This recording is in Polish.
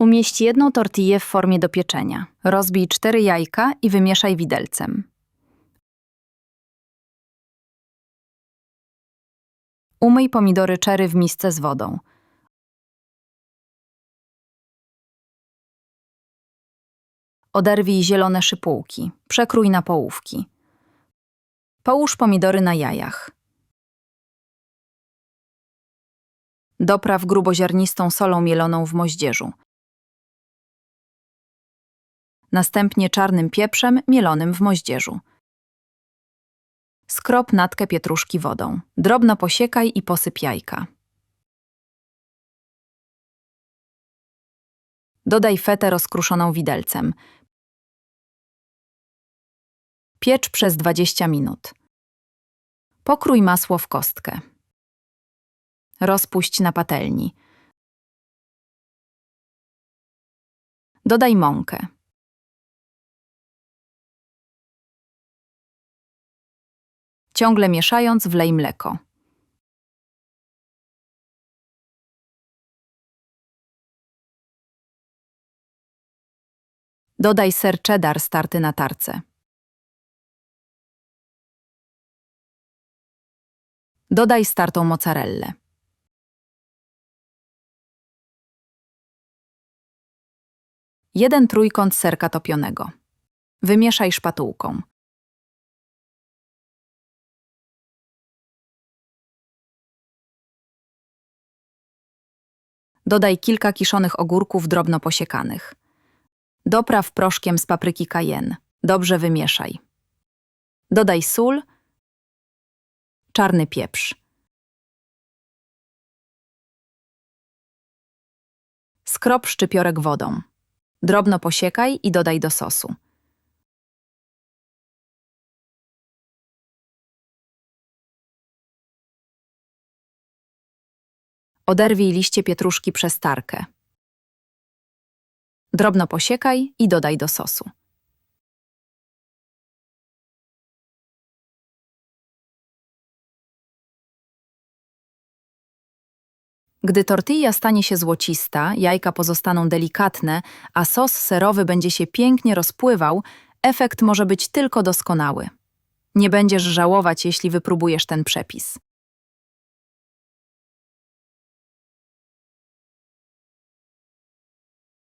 Umieść jedną tortillę w formie do pieczenia. Rozbij cztery jajka i wymieszaj widelcem. Umyj pomidory czery w misce z wodą. Oderwij zielone szypułki. Przekrój na połówki. Połóż pomidory na jajach. Dopraw gruboziarnistą solą mieloną w moździerzu. Następnie czarnym pieprzem mielonym w moździerzu. Skrop natkę pietruszki wodą. Drobno posiekaj i posyp jajka. Dodaj fetę rozkruszoną widelcem. Piecz przez 20 minut. Pokrój masło w kostkę. Rozpuść na patelni. Dodaj mąkę. Ciągle mieszając wlej mleko. Dodaj ser cheddar starty na tarce. Dodaj startą mozzarellę. Jeden trójkąt serka topionego. Wymieszaj szpatułką. Dodaj kilka kiszonych ogórków drobno posiekanych. Dopraw proszkiem z papryki cayenne. Dobrze wymieszaj. Dodaj sól, czarny pieprz. Skrop szczypiorek wodą. Drobno posiekaj i dodaj do sosu. Oderwij liście pietruszki przez tarkę. Drobno posiekaj i dodaj do sosu. Gdy tortilla stanie się złocista, jajka pozostaną delikatne, a sos serowy będzie się pięknie rozpływał, efekt może być tylko doskonały. Nie będziesz żałować, jeśli wypróbujesz ten przepis.